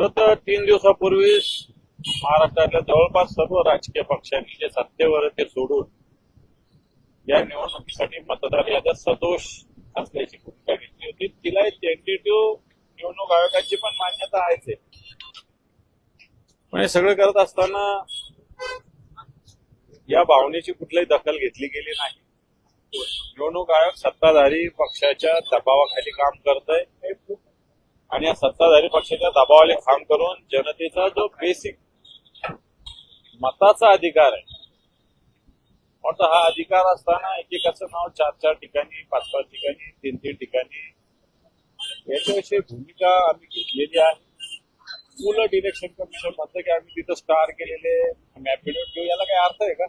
खर तर तीन दिवसापूर्वी महाराष्ट्रातल्या जवळपास सर्व राजकीय पक्षांनी जे सत्तेवर ते सोडून या निवडणुकीसाठी मतदार याचा सदोष असल्याची भूमिका घेतली होती. तिला टेंटेटिव्ह निवडणूक आयोगाची पण मान्यता आहेच आहे. पण हे सगळं करत असताना या भावनेची कुठलीही दखल घेतली गेली नाही. निवडणूक आयोग सत्ताधारी पक्षाच्या दबावाखाली काम करत आहे आणि या सत्ताधारी पक्षाच्या दबावाखाली काम करून जनतेचा जो बेसिक मताचा अधिकार आहे म्हणतो हा अधिकार असताना एकेकाचं नाव चार चार ठिकाणी पाच पाच ठिकाणी तीन तीन ठिकाणी. याच्याविषयी भूमिका आम्ही घेतलेली आहे. उलट इलेक्शन कमिशन म्हणतं की आम्ही तिथं स्टार केलेले आम्ही घेऊ. याला काही अर्थ आहे का?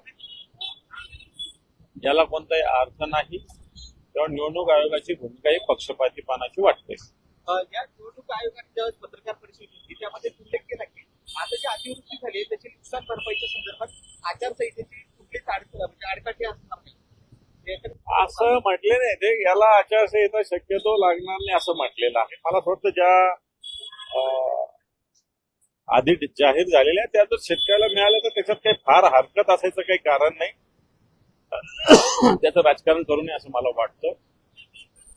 याला कोणताही अर्थ नाही. तेव्हा निवडणूक आयोगाची भूमिका ही पक्षपातीपणाची वाटते. या निवडणूक आयोगाने ज्यावेळेस पत्रकार परिषद घेतली त्यामध्ये उल्लेख केला की आता जी अतिवृष्टी झाली त्याची नुकसान भरपाईच्या संदर्भात आचारसंहितेची कुठलीच अडचण म्हणजे आडकाठी असणार नाही असं म्हटले नाही ते. याला आचारसंहिता शक्यतो लागणार नाही असं म्हटलेलं आहे. मला असं वाटतं ज्या आधी जाहीर झालेल्या त्या जर शेतकऱ्याला मिळाल्या तर त्याच्यात काही फार हरकत असायचं काही कारण नाही. त्याचं राजकारण करू नये असं मला वाटतं.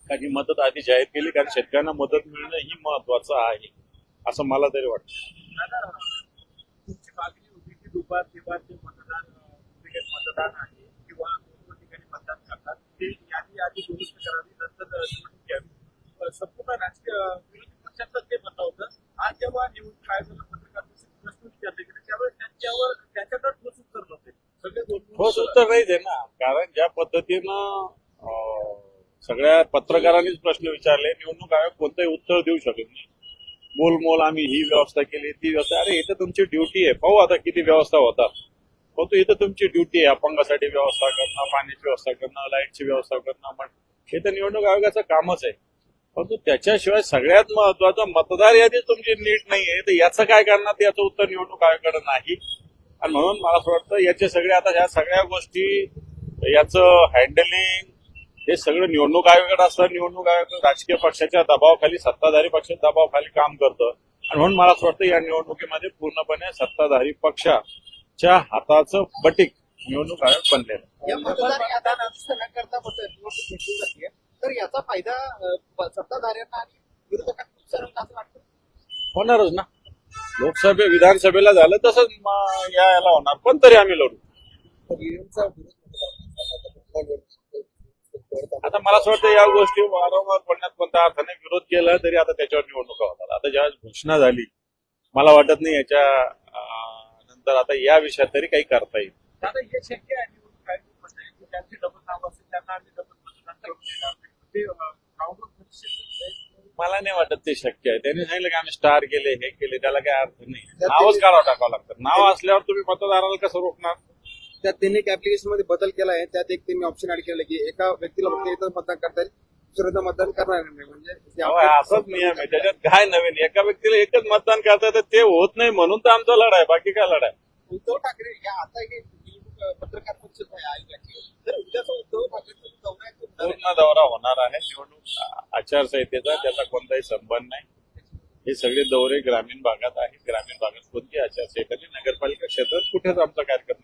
कारण की मदत आधी जाहीर केली कारण शेतकऱ्यांना मदत मिळणं ही महत्वाचं आहे असं मला तरी वाटतं. संपूर्ण राजकीय अ, विरोधी पक्षाचं ते म्हणणं होतं. आज जेव्हा निवडणूक आयोगाला पत्रकार परिषदेत प्रश्न विचारले गेले त्यावेळेस त्यांच्यावर त्यांच्याकडे ठोस उत्तर नव्हते. सगळे ठोस उत्तर आहे ना कारण ज्या पद्धतीनं सगळ्या पत्रकारांनीच प्रश्न विचारले. निवडणूक आयोग कोणतंही उत्तर देऊ शकत नाही. मोल मोल आम्ही ही व्यवस्था केली ती व्यवस्था. अरे इथं तुमची ड्युटी आहे. पाहू आता किती व्यवस्था होतात. परंतु इथं तुमची ड्युटी आहे. अपंगासाठी व्यवस्था करणं पाण्याची व्यवस्था करणं लाईटची व्यवस्था करणं पण हे तर निवडणूक आयोगाचं कामच आहे. परंतु त्याच्याशिवाय सगळ्यात महत्वाचं मतदार यादी तुमची नीट नाही आहे. तर याचं काय करणार? याचं उत्तर निवडणूक आयोगाकडे नाही. आणि म्हणून मला असं वाटतं याचे सगळे आता ह्या सगळ्या गोष्टी याचं हँडलिंग हे सगळं निवडणूक आयोगाकडे असतं निवडणूक आयोग राजकीय पक्षाच्या दबावाखाली सत्ताधारी पक्षाच्या दबावाखाली काम करतं. आणि म्हणून मला असं वाटतं या निवडणुकीमध्ये पूर्णपणे सत्ताधारी पक्षाच्या हाताचं बटीक निवडणूक आयोग बनलेलं तर याचा फायदा सत्ताधाऱ्यांना आणि विरोधकांना होणारच ना. लोकसभे विधानसभेला झालं तसंच याला होणार. पण तरी आम्ही लढू. आता मला असं वाटतं या गोष्टी वारंवार बोलण्यात कोणता अर्थ नाही. विरोध केला तरी आता त्याच्यावर निवडणुका होतात. आता ज्यावेळेस घोषणा झाली मला वाटत नाही याच्या नंतर आता या विषयात तरी काही करता येईल. दादा हे शक्य आहे त्यांची डबल नाव असेल त्यांना आम्ही डबल मला नाही वाटत ते शक्य आहे. त्यांनी सांगितलं की आम्ही स्टार केले हे केले त्याला काही अर्थ नाही. नावच काढावं टाकावं लागतं. नाव असल्यावर तुम्ही मतदाराला कसं रोखणार? त्यात त्यांनी एक ऍप्लिकेशनमध्ये बदल केला आहे. त्यात एक त्यांनी ऑप्शन ऍड केलं की एका व्यक्तीला फक्त एकच मतदान करता येईल. दुसऱ्याचं मतदान करणार नाही. म्हणजे असंच नियम आहे. त्याच्यात काय नवीन? एका व्यक्तीला एकच मतदान करता येतं ते होत नाही म्हणून तर आमचा लढा आहे. बाकी काय लढा आहे? उद्धव ठाकरे या आता हे निवडणूक पत्रकार परिषद आहे आयोगाची तर उद्याचा उद्धव ठाकरे पूर्ण दौरा होणार आहे. निवडणूक आचारसंहितेचा त्याचा कोणताही संबंध नाही. हे सगळे दौरे ग्रामीण भागात आहेत. ग्रामीण भागात कोणती आचारसंहिता? नगरपालिका क्षेत्रात कुठेच आमचा कार्यक्रम